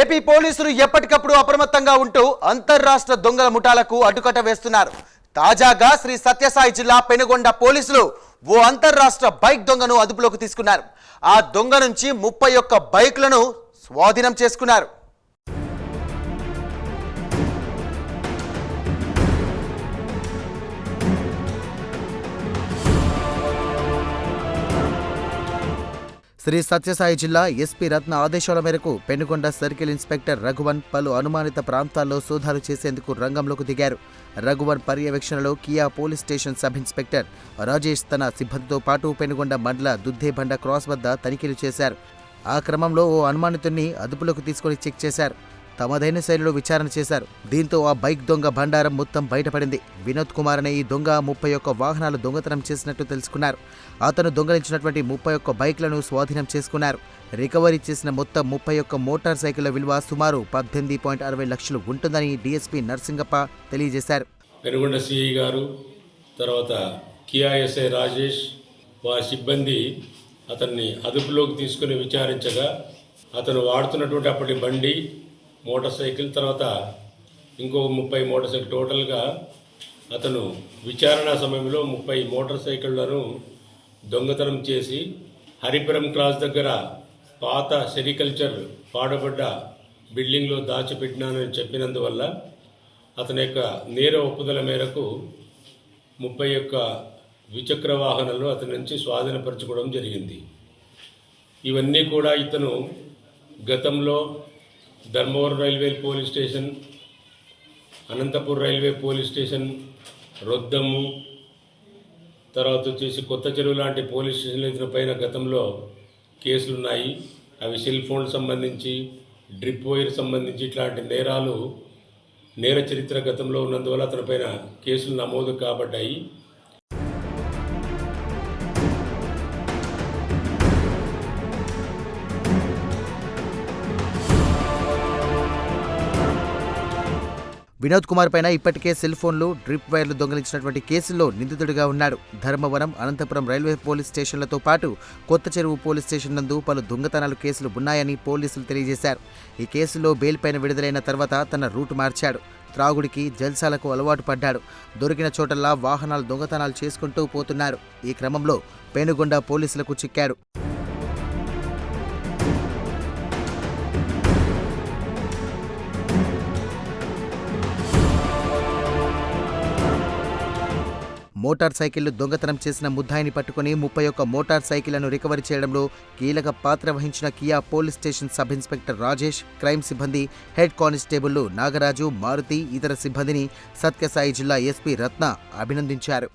AP పోలీసులు ఎప్పటికప్పుడు అప్రమత్తంగా ఉంటూ అంతర్రాష్ట్ర దొంగల ముఠాలకు అడ్డుకట్ట వేస్తున్నారు. తాజాగా శ్రీ సత్యసాయి జిల్లా పెనుగొండ పోలీసులు ఓ అంతర్రాష్ట్ర బైక్ దొంగను అదుపులోకి తీసుకున్నారు. ఆ దొంగ నుంచి ముప్పై ఒక్క బైక్లను స్వాధీనం చేసుకున్నారు. శ్రీ సత్యసాయి జిల్లా ఎస్పీ రత్న ఆదేశాల మేరకు పెనుగొండ సర్కిల్ ఇన్స్పెక్టర్ రఘువన్ పలు అనుమానిత ప్రాంతాల్లో సోదాలు చేసేందుకు రంగంలోకి దిగారు. రఘువన్ పర్యవేక్షణలో Kia police station sub inspector Rajesh తన సిబ్బందితో పాటు పెనుగొండ మండల దుద్దేబండ క్రాస్ వద్ద తనిఖీలు చేశారు. ఆ క్రమంలో ఓ అనుమానితుణ్ణి అదుపులోకి తీసుకొని చెక్ చేశారు. తమదైన శైలిలో విచారణ చేశారు. దీంతో ఆ బైక్ దొంగ భండారం మొత్తం బయటపడింది. వినోద్ కుమార్ అనే ఈ దొంగ ముప్పై ఒక్క వాహనాలు దొంగతనం చేసినట్టు తెలుసుకున్నారు. అతను దొంగలించినటువంటి ముప్పై ఒక్క బైక్లను స్వాధీనం చేసుకున్నారు. రికవరీ చేసిన మొత్తం ముప్పై ఒక్క మోటార్ సైకిళ్ళ విలువ సుమారు పద్దెనిమిది పాయింట్ అరవై లక్షలు ఉంటుందని డీఎస్పీ నర్సింగప్ప తెలియజేశారు. పెనుగొండ సిఐ గారు తర్వాత రాజేష్ వారి సిబ్బంది అతన్ని అదుపులోకి తీసుకుని విచారించగా అతను వాడుతున్నటువంటి అప్పటి బండి మోటార్ సైకిల్ తర్వాత ఇంకో ముప్పై మోటార్ సైకిల్ టోటల్గా అతను విచారణ సమయంలో ముప్పై మోటార్ సైకిళ్ళను దొంగతనం చేసి హరిపురం క్రాస్ దగ్గర పాత సెరికల్చర్ పాడబడ్డ బిల్డింగ్లో దాచిపెట్టినానని చెప్పినందువల్ల అతని యొక్క నేర ఒప్పుదల మేరకు ముప్పై యొక్క ద్విచక్ర వాహనాలు అతని నుంచి స్వాధీనపరచుకోవడం జరిగింది. ఇవన్నీ కూడా ఇతను గతంలో Dharmavaram railway police station Anantapur railway police station Roddam తర్వాత వచ్చేసి కొత్త చెరువు లాంటి పోలీస్ స్టేషన్లు ఇతని పైన గతంలో కేసులు ఉన్నాయి అవి సెల్ ఫోన్ సంబంధించి డ్రిప్ వైర్ సంబంధించి ఇట్లాంటి నేరాలు నేర చరిత్ర గతంలో ఉన్నందువల్ల అతని పైన కేసులు నమోదు కాబడ్డాయి. వినోద్ కుమార్ పైన ఇప్పటికే సెల్ ఫోన్లు డ్రిప్ వైర్లు దొంగిలించినటువంటి కేసుల్లో నిందితుడిగా ఉన్నాడు. ధర్మవరం అనంతపురం రైల్వే పోలీస్ స్టేషన్లతో పాటు కొత్త చెరువు పోలీస్ స్టేషన్ నందు పలు దొంగతనాలు కేసులు ఉన్నాయని పోలీసులు తెలియజేశారు. ఈ కేసులో బెయిల్ పైన విడుదలైన తర్వాత తన రూట్ మార్చాడు. త్రాగుడికి జల్సాలకు అలవాటు పడ్డాడు. దొరికిన చోటల్లా వాహనాలు దొంగతనాలు చేసుకుంటూ పోతున్నారు. ఈ క్రమంలో పేనుగొండ పోలీసులకు చిక్కాడు మోటార్ సైకిళ్ళు దొంగతనం చేసిన ముద్దాయిని పట్టుకుని ముప్పై ఒక్క మోటార్ సైకిళ్ళను రికవరీ చేయడంలో కీలక పాత్ర వహించిన Kia police station sub inspector Rajesh crime సిబ్బంది హెడ్ కానిస్టేబుల్ నాగరాజు మారుతి ఇతర సిబ్బందిని సత్యసాయి జిల్లా ఎస్పీ రత్న అభినందించారు.